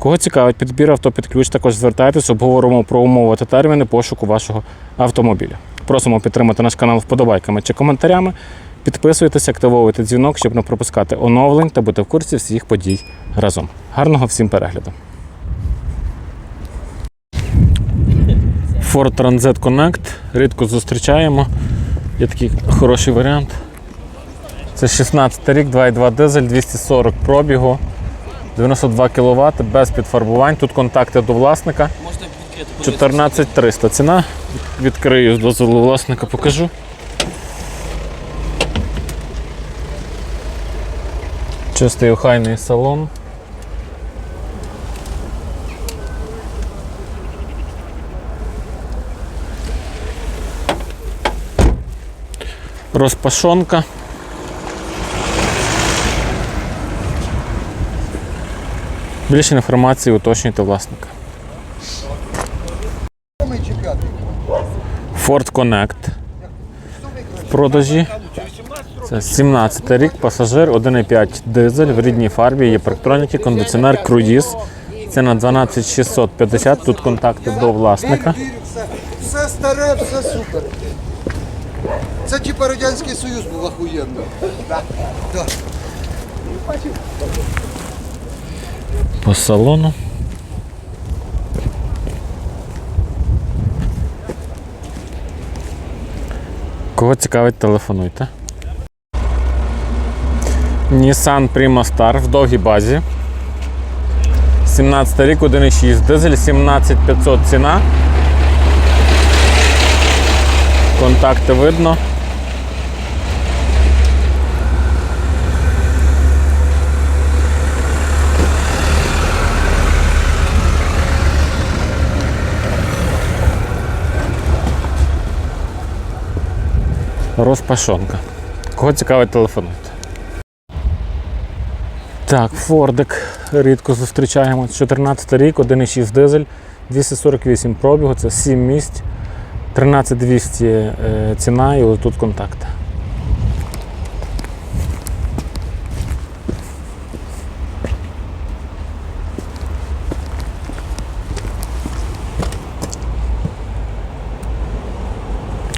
Кого цікавить підбір авто під ключ, також звертайтесь, обговоримо про умови та терміни пошуку вашого автомобіля. Просимо підтримати наш канал вподобайками чи коментарями. Підписуйтесь, активовуйте дзвінок, щоб не пропускати оновлень та бути в курсі всіх подій разом. Гарного всім перегляду! Ford Transit Connect. Рідко зустрічаємо. Є такий хороший варіант. Це 16 рік, 2,2 дизель, 240 пробігу. 92 кВт без підфарбувань. Тут контакти до власника. Можна відкрити 14300 ціна. Відкрию з дозволу власника, покажу. Чистий охайний салон. Розпашонка. Більше інформації уточнюйте власника. Ford Connect в продажі. Це 17 рік, пасажир, 1,5 дизель в рідній фарбі, є парктроніки, кондиціонер, круїз. Ціна 12650. Тут контакти до власника. Все старе, все супер. Це типа Радянський Союз був охуєнно. По салону. Кого цікавить, телефонуйте. Nissan Prima Star в довгій базі. 17 рік, 1,6 дизель, 17500 ціна. Контакти видно. Розпашонка. Кого цікавить, телефонуйте. Так, Фордик рідко зустрічаємо. 14 рік, 1,6 дизель, 248 пробігу, це 7 місць, 13200 е, ціна і тут контакти.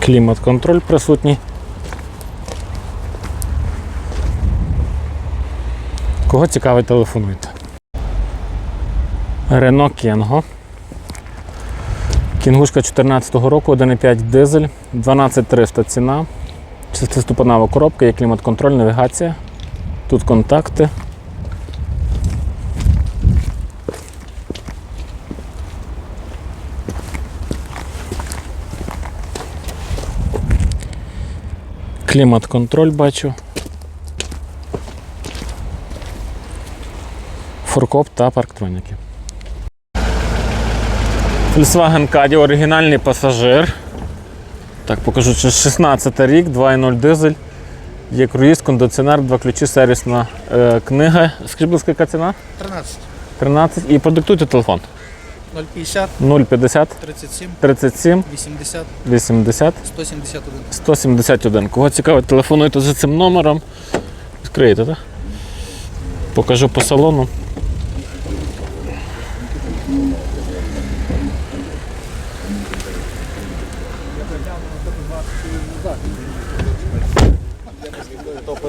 Клімат-контроль присутній. Кого цікавить, телефонуйте. Рено Кенго. Кінгушка 14-го року, 1,5 дизель, 12300 ціна. Шестиступенева коробка, є клімат-контроль, навігація. Тут контакти. Клімат-контроль бачу. Фуркоп та парктроніки. Volkswagen Caddy, оригінальний пасажир. Так, покажу, що 16 рік, 2.0 дизель. Є круїз, кондиціонер, два ключі, сервісна е, книга. Скажіть, будь ласка, яка ціна? 13 13. І продиктуйте телефон. 050 050 37 37 80 80 171. 171. Кого цікавить, телефонуйте за цим номером. Відкриєте, так? Покажу по салону.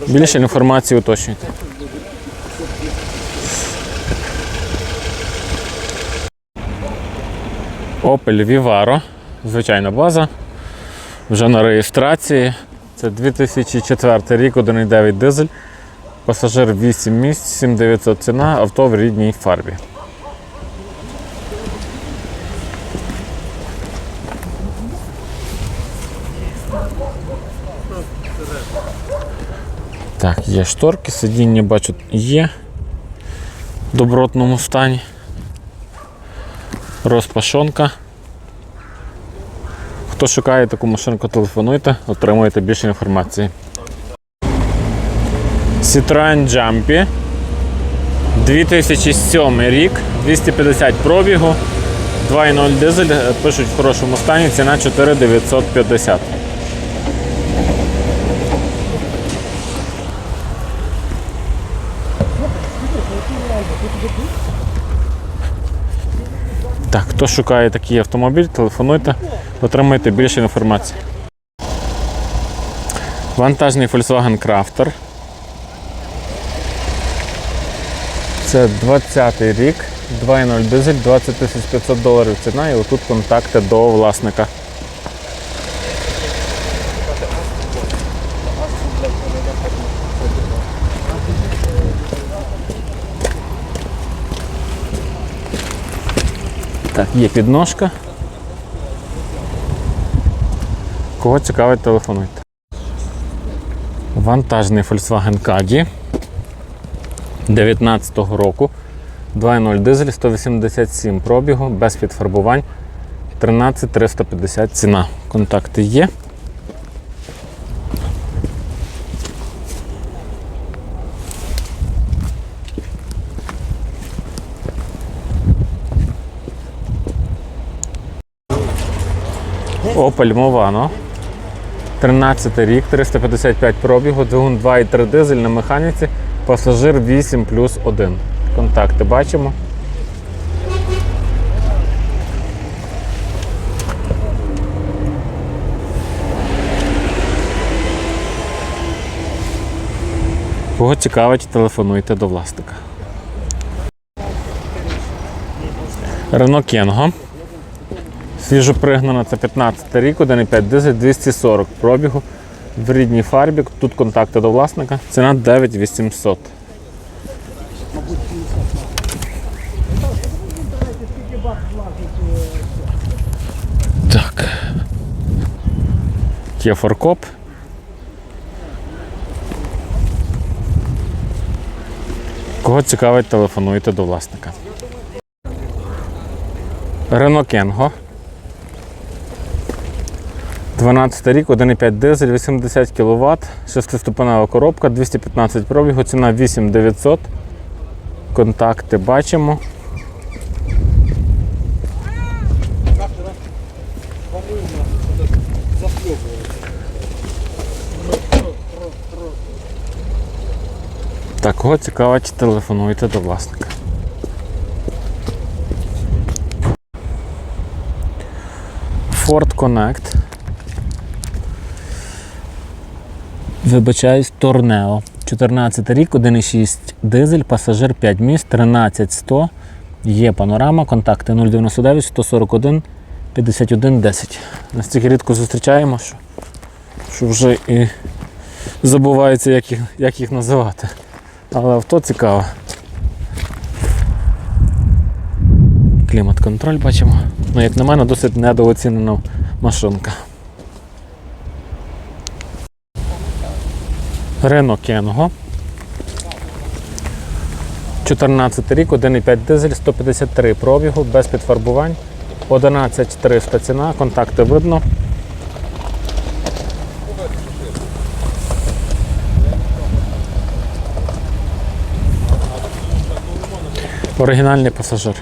Більше інформації уточнюйте. Opel Vivaro. Звичайна база вже на реєстрації. Це 2004 рік, 1,9 дизель. Пасажир 8 місць, 7900 ціна, авто в рідній фарбі. Так, є шторки, сидіння бачу є в добротному стані. Розпашонка. Хто шукає таку машинку, телефонуйте, отримуєте більше інформації. Citroen Jumpy. 2007 рік, 250 пробігу, 2.0 дизель, пишуть в хорошому стані, ціна 4950. Так, хто шукає такий автомобіль, телефонуйте, отримуєте більше інформації. Вантажний Volkswagen Crafter. Це 20-й рік, 2.0 дизель, 20 500 доларів ціна і отут контакти до власника. Так, є підножка. Кого цікавить, телефонуйте. Вантажний Volkswagen Caddy 19-го року. 2.0 дизель, 187 пробігу, без підфарбувань. 13 350 ціна. Контакти є. Opel Movano. 13 рік, 355 пробігу, двигун 2,3 дизель на механіці, пасажир 8 плюс 1. Контакти бачимо. Кого цікавить, телефонуйте до власника. Рено Кенго. Свіжо пригнана, це 15 рік, 1,5 дизель, 240 пробігу. В рідній фарбі. Тут контакти до власника. Ціна 9800. Так. Є форкоп. Кого цікавить, телефонуйте до власника. Рено Кенго. 12 рік, 1,5 дизель, 80 кВт, 6-ступенева коробка, 215 пробігу, ціна 8900. Контакти бачимо. Так, кого цікавить, телефонуйте до власника. Ford Connect. Вибачаюсь, Торнео. 14 рік, 1,6 дизель, пасажир 5 місць, 13100. Є панорама, контакти 099 141 51 10. Настільки рідко зустрічаємо, що, що вже і забувається, як їх, як їх називати. Але авто цікаве. Клімат-контроль бачимо. Ну, як на мене, досить недооцінена машинка. Рено Кенго. 14 рік, 1,5 дизель, 153 пробігу, без підфарбувань. 11300 ціна, контакти видно. Оригінальний пасажир.